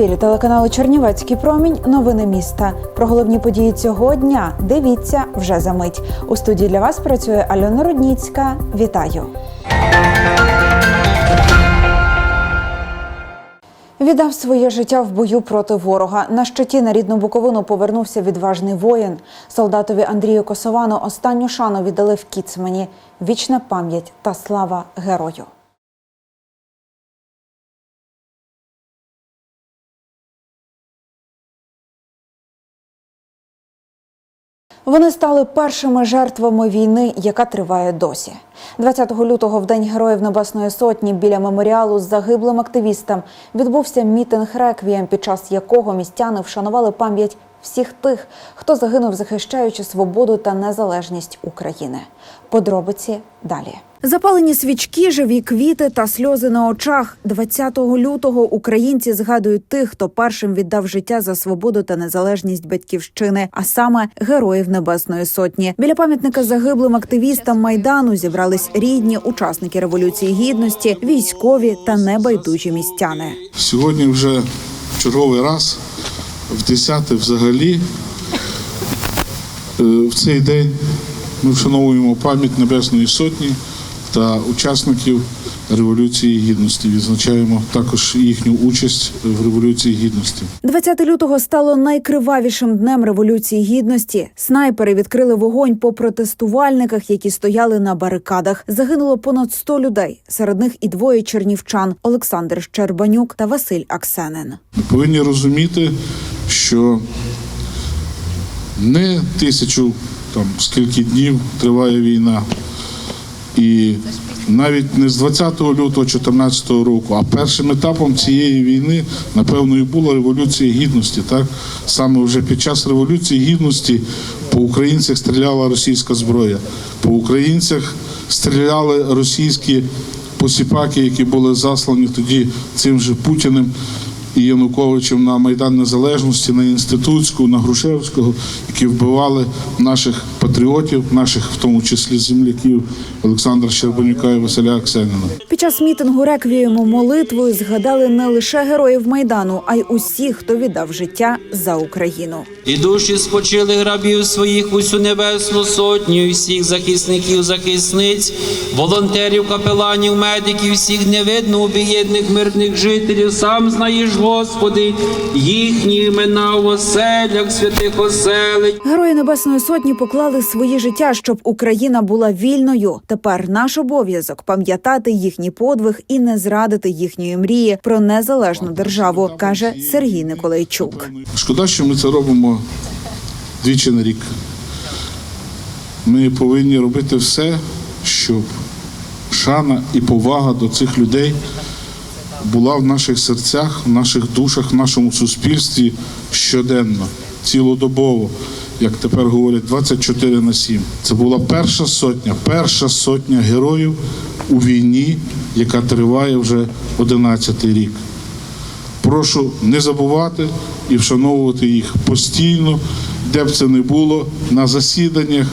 ефірі телеканалу Чернівецький промінь. Новини міста. Про головні події цього дня дивіться вже за мить. У студії для вас працює Альона Рудніцька. Вітаю. Віддав своє життя в бою проти ворога. На щиті на рідну Буковину повернувся відважний воїн. Солдатові Андрію Косовану останню шану віддали в Кіцмані. Вічна пам'ять та слава герою. Вони стали першими жертвами війни, яка триває досі. 20 лютого, в день Героїв Небесної Сотні, біля меморіалу з загиблим активістам відбувся мітинг реквієм, під час якого містяни вшанували пам'ять всіх тих, хто загинув, захищаючи свободу та незалежність України. Подробиці далі. Запалені свічки, живі квіти та сльози на очах. 20 лютого українці згадують тих, хто першим віддав життя за свободу та незалежність батьківщини, а саме героїв Небесної Сотні. Біля пам'ятника загиблим активістам майдану зібрались рідні учасники революції гідності, військові та небайдужі містяни. Сьогодні вже черговий раз, в 10 взагалі, е, в цей день ми вшановуємо пам'ять Небесної Сотні та учасників Революції Гідності. Відзначаємо також їхню участь в Революції Гідності. 20 лютого стало найкривавішим днем революції гідності. Снайпери відкрили вогонь по протестувальниках, які стояли на барикадах. Загинуло понад 100 людей. Серед них і двоє чернівчан Олександр Щербанюк та Василь Аксенин. Ми повинні розуміти, що не тисячу там скільки днів триває війна, і навіть не з 20 лютого 2014 року, а першим етапом цієї війни, напевно, і була революція гідності. Так саме вже під час революції гідності по українцях стріляла російська зброя, по українцях стріляли російські посіпаки, які були заслані тоді цим же Путіним і Януковичем на Майдан Незалежності, на Інститутську, на Грушевського, які вбивали наших патріотів, наших, в тому числі земляків Олександра Щербанюка і Василя Аксеніна. Під час мітингу реквієму молитвою згадали не лише героїв майдану, а й усіх, хто віддав життя за Україну. І душі спочили грабів своїх усю небесну сотню, і всіх захисників, захисниць, волонтерів, капеланів, медиків, всіх невидно об'єднаних мирних жителів. Сам знаєш, Господи, їхні імена в оселях, святих оселень. Герої Небесної Сотні поклали свої життя, щоб Україна була вільною. Тепер наш обов'язок пам'ятати їхній подвиг і не зрадити їхньої мрії про незалежну державу, каже Сергій Николайчук. Шкода, що ми це робимо двічі на рік. Ми повинні робити все, щоб шана і повага до цих людей була в наших серцях, в наших душах, в нашому суспільстві щоденно, цілодобово, як тепер говорять, 24 на 7. Це була перша сотня, перша сотня героїв у війні, яка триває вже 11 рік. Прошу не забувати і вшановувати їх постійно, де б це не було, на засіданнях,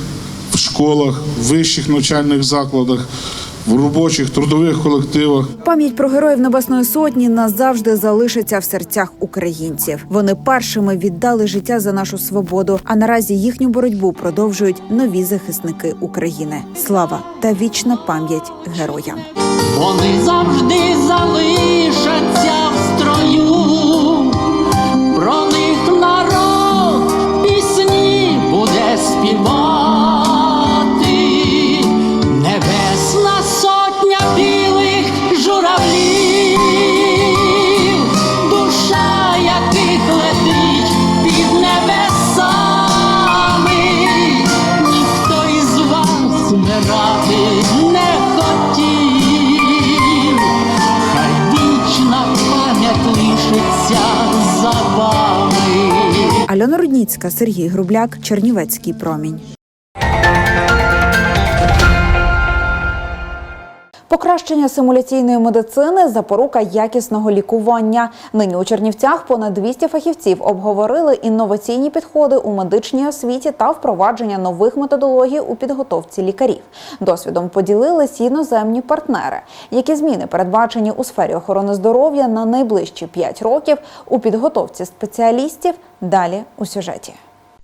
в школах, в вищих навчальних закладах, в робочих трудових колективах. Пам'ять про героїв Небесної Сотні назавжди залишиться в серцях українців. Вони першими віддали життя за нашу свободу. А наразі їхню боротьбу продовжують нові захисники України. Слава та вічна пам'ять героям. Вони завжди залишаться вмирати не хотів. Хай вічна пам'ять лишиться за вами. Альона Рудніцька, Сергій Грубляк, Чернівецький промінь. Покращення симуляційної медицини запорука якісного лікування. Нині у Чернівцях понад 200 фахівців обговорили інноваційні підходи у медичній освіті та впровадження нових методологій у підготовці лікарів. Досвідом поділились іноземні партнери. Які зміни передбачені у сфері охорони здоров'я на найближчі 5 років у підготовці спеціалістів? Далі у сюжеті.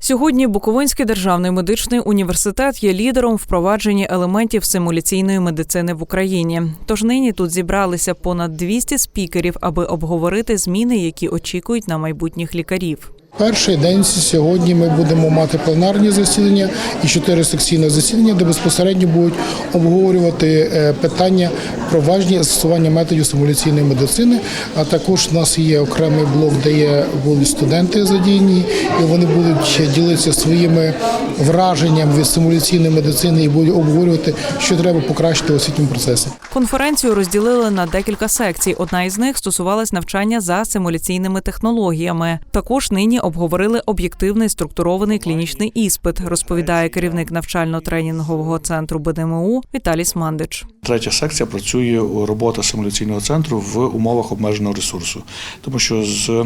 Сьогодні Буковинський державний медичний університет є лідером впровадження елементів симуляційної медицини в Україні. Тож нині тут зібралися понад 200 спікерів, аби обговорити зміни, які очікують на майбутніх лікарів. Перший день сьогодні ми будемо мати пленарні засідання і чотири секційні засідання, де безпосередньо будуть обговорювати е, питання про важні застосування методів симуляційної медицини. А також у нас є окремий блок, де є будуть студенти задіяні, і вони будуть ділитися своїми враженнями від симуляційної медицини і будуть обговорювати, що треба покращити в освітньому процесі. Конференцію розділили на декілька секцій. Одна із них стосувалась навчання за симуляційними технологіями. Також нині обговорили об'єктивний структурований клінічний іспит, розповідає керівник навчально-тренінгового центру БДМУ Віталій Смандич. Третя секція працює у робота симуляційного центру в умовах обмеженого ресурсу, тому що з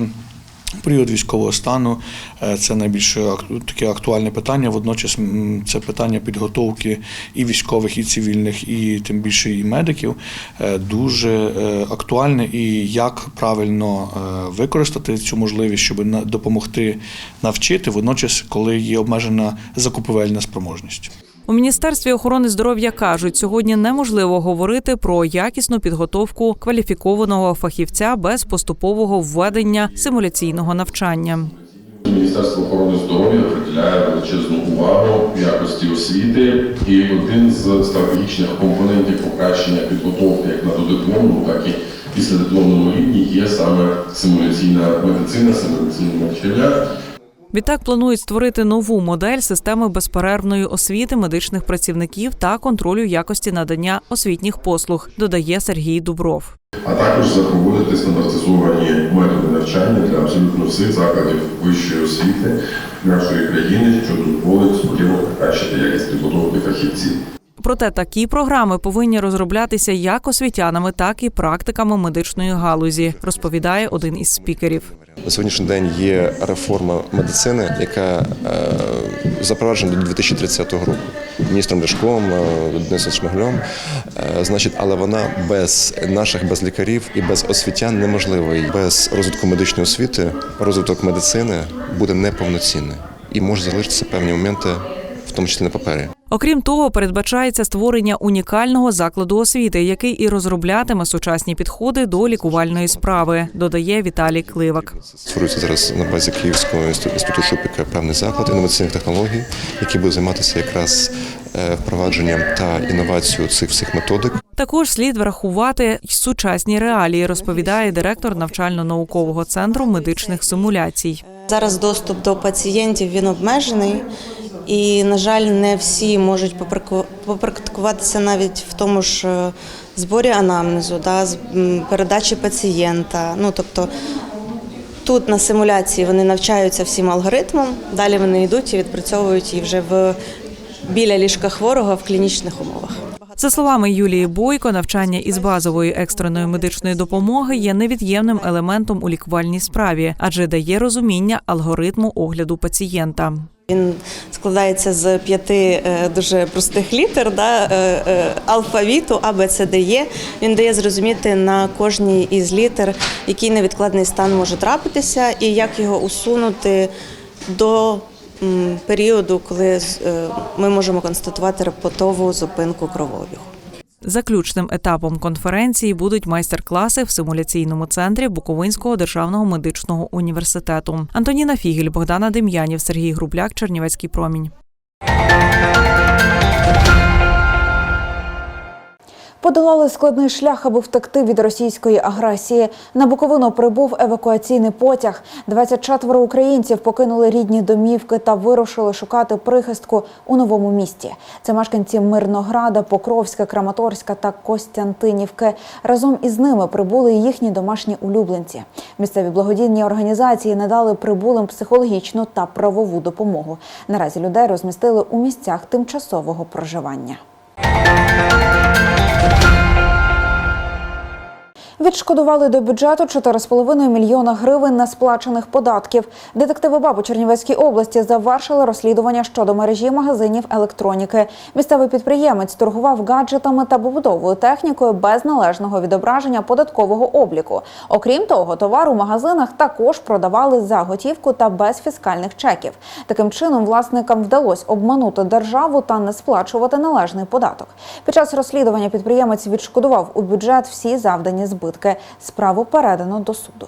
період військового стану е, це найбільш ак- таке актуальне питання. Водночас це питання підготовки і військових, і цивільних, і тим більше і медиків е, дуже е, актуальне. І як правильно використати цю можливість, щоб допомогти навчити, водночас, коли є обмежена закупівельна спроможність. У міністерстві охорони здоров'я кажуть, сьогодні неможливо говорити про якісну підготовку кваліфікованого фахівця без поступового введення симуляційного навчання. Міністерство охорони здоров'я приділяє величезну увагу якості освіти, і один з стратегічних компонентів покращення підготовки як на додипломному, так і післядипломному рівні є саме симуляційна медицина, симуляційне навчання. Відтак планують створити нову модель системи безперервної освіти медичних працівників та контролю якості надання освітніх послуг, додає Сергій Дубров. а також запроводити стандартизовані методи навчання для абсолютно всіх закладів вищої освіти нашої країни, що дозволить суттєво покращити якість підготовки фахівців. Проте такі програми повинні розроблятися як освітянами, так і практиками медичної галузі, розповідає один із спікерів. На сьогоднішній день є реформа медицини, яка е, запроваджена до 2030 року міністром Ляшком, е, Денисом Шмиглем. Е, значить, але вона без наших, без лікарів і без освітян неможлива. Без розвитку медичної освіти розвиток медицини буде неповноцінний і може залишитися певні моменти, в тому числі на папері. Окрім того, передбачається створення унікального закладу освіти, який і розроблятиме сучасні підходи до лікувальної справи, додає Віталій Кливак. Створюється зараз на базі Київського інституту Шупіка певний заклад інноваційних технологій, який буде займатися якраз е, впровадженням та інновацією цих всіх методик. Також слід врахувати й сучасні реалії, розповідає директор навчально-наукового центру медичних симуляцій. Зараз доступ до пацієнтів він обмежений, і, на жаль, не всі можуть попрактикуватися навіть в тому ж е, зборі анамнезу, да, передачі пацієнта. Ну тобто тут на симуляції вони навчаються всім алгоритмам, далі вони йдуть і відпрацьовують її вже в біля ліжка хворого в клінічних умовах. За словами Юлії Бойко, навчання із базової екстреної медичної допомоги є невід'ємним елементом у лікувальній справі, адже дає розуміння алгоритму огляду пацієнта. Він складається з п'яти е, дуже простих літер да, е, е, алфавіту А, Б, С, Д, Е. Він дає зрозуміти на кожній із літер, який невідкладний стан може трапитися, і як його усунути до періоду, коли ми можемо констатувати репотову зупинку кровообігу. Заключним етапом конференції будуть майстер-класи в симуляційному центрі Буковинського державного медичного університету. Антоніна Фігель, Богдана Дем'янів, Сергій Грубляк, Чернівецький промінь. Подолали складний шлях, аби втекти від російської агресії. На Буковину прибув евакуаційний потяг. 24 українців покинули рідні домівки та вирушили шукати прихистку у новому місті. Це мешканці Мирнограда, Покровська, Краматорська та Костянтинівки. Разом із ними прибули їхні домашні улюбленці. Місцеві благодійні організації надали прибулим психологічну та правову допомогу. Наразі людей розмістили у місцях тимчасового проживання. Відшкодували до бюджету 4,5 мільйона гривень несплачених податків. Детективи БАБ у Чернівецькій області завершили розслідування щодо мережі магазинів електроніки. Місцевий підприємець торгував гаджетами та побутовою технікою без належного відображення податкового обліку. Окрім того, товар у магазинах також продавали за готівку та без фіскальних чеків. Таким чином, власникам вдалося обманути державу та не сплачувати належний податок. Під час розслідування підприємець відшкодував у бюджет всі завдані збитки. Справу передано до суду.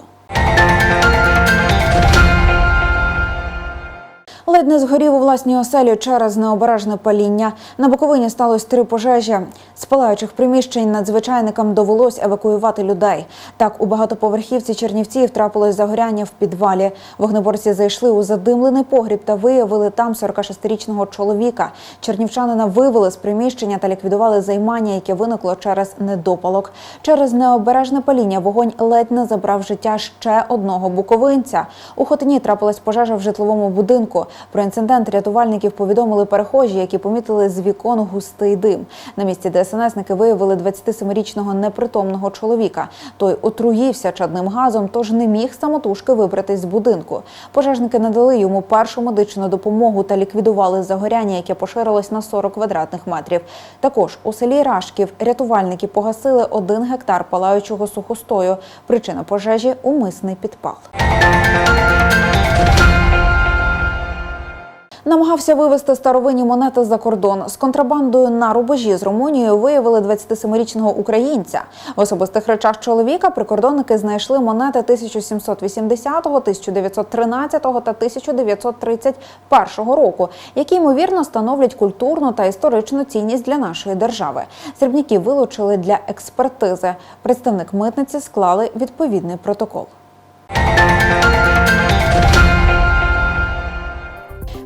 Ледь не згорів у власній оселі через необережне паління. На Буковині сталося три пожежі. З палаючих приміщень надзвичайникам довелось евакуювати людей. Так, у багатоповерхівці Чернівців трапилось загоряння в підвалі. Вогнеборці зайшли у задимлений погріб та виявили там 46-річного чоловіка. Чернівчанина вивели з приміщення та ліквідували займання, яке виникло через недопалок. Через необережне паління вогонь ледь не забрав життя ще одного буковинця. У Хотині трапилась пожежа в житловому будинку. Про інцидент рятувальників повідомили перехожі, які помітили з вікон густий дим. На місці ДСНСники виявили 27-річного непритомного чоловіка. Той отруївся чадним газом, тож не міг самотужки вибратись з будинку. Пожежники надали йому першу медичну допомогу та ліквідували загоряння, яке поширилось на 40 квадратних метрів. Також у селі Рашків рятувальники погасили один гектар палаючого сухостою. Причина пожежі умисний підпал. Намагався вивезти старовинні монети за кордон з контрабандою на рубежі з Румунією. Виявили 27-річного українця. В особистих речах чоловіка прикордонники знайшли монети 1780, 1913 та 1931 року, які ймовірно становлять культурну та історичну цінність для нашої держави. Срібняків вилучили для експертизи. Представник митниці склали відповідний протокол.